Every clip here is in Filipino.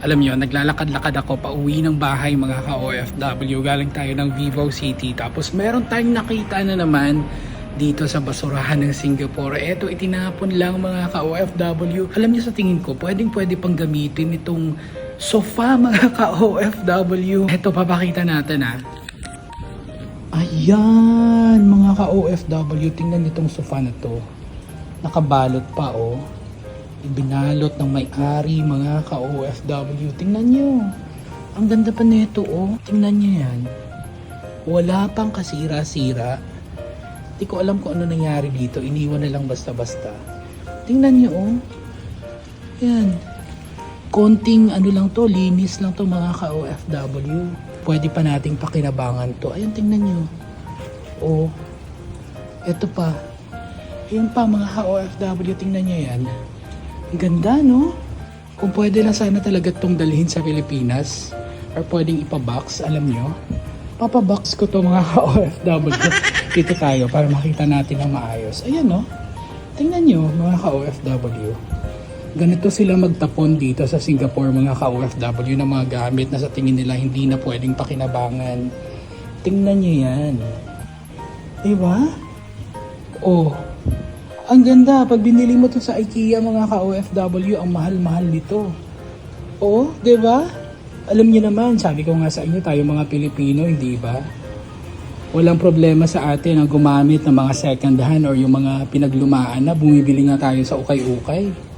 Alam nyo, naglalakad-lakad ako pa uwi ng bahay mga ka-OFW. Galing tayo ng Vivo City. Tapos meron tayong nakita na naman dito sa basurahan ng Singapore. Eto, itinapon lang mga ka-OFW. Alam niyo sa tingin ko, pwedeng pwede pang gamitin itong sofa mga ka-OFW. Eto, papakita natin ah. Ayan, mga ka-OFW, tingnan nitong sofa na to. Nakabalot pa oh. Ibinalot ng may-ari mga ka-OFW. Tingnan nyo. Ang ganda pa nito oh. Tingnan nyo yan. Wala pang kasira-sira. Hindi ko alam kung ano nangyari dito. Iniwan na lang basta-basta. Tingnan nyo oh. Yan. Konting ano lang to, linis lang to mga ka-OFW. Pwede pa nating pakinabangan to. Ayan, tingnan nyo. Oh. Eto pa. Ayan pa mga ka-OFW, tingnan nyo yan. Ganda, no? Kung pwede lang sana talaga itong dalhin sa Pilipinas or pwedeng ipabox, alam nyo, papabox ko to mga ka-OFW. Dito tayo para makita natin ang maayos. Ayan, no? Tingnan nyo, mga ka-OFW. Ganito sila magtapon dito sa Singapore, mga ka-OFW, ng mga gamit na sa tingin nila hindi na pwedeng pakinabangan. Tingnan nyo yan. Diba? Oh, ang ganda. Pag binili mo to sa IKEA mga ka-OFW, ang mahal-mahal nito. Oo, di ba? Alam niyo naman, sabi ko nga sa inyo, tayo mga Pilipino, hindi ba? Walang problema sa atin ang gumamit ng mga second hand or yung mga pinaglumaan na bumibili nga tayo sa ukay-ukay.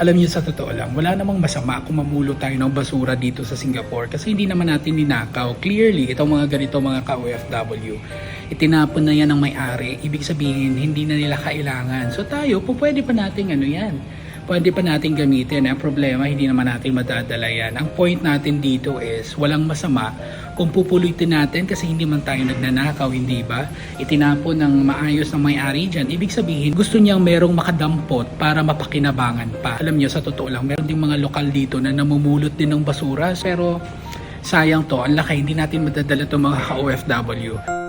Alam niyo sa totoo lang, wala namang masama kung mamulo tayo ng basura dito sa Singapore kasi hindi naman natin ninakaw. Clearly, itong mga ganito mga ka-OFW, itinapon na yan ng may-ari. Ibig sabihin, hindi na nila kailangan. So tayo, po pwede pa nating ano yan. Pwede pa nating gamitin. Ang problema, hindi naman natin madadala yan. Ang point natin dito is, walang masama kung pupulitin natin kasi hindi man tayo nagnanakaw, hindi ba? Itinapon ng maayos ng may-ari dyan. Ibig sabihin, gusto niyang merong makadampot para mapakinabangan pa. Alam niyo, sa totoo lang, meron ding mga lokal dito na namumulot din ng basura. Pero sayang to, ang laki, hindi natin madadala to mga ka-OFW.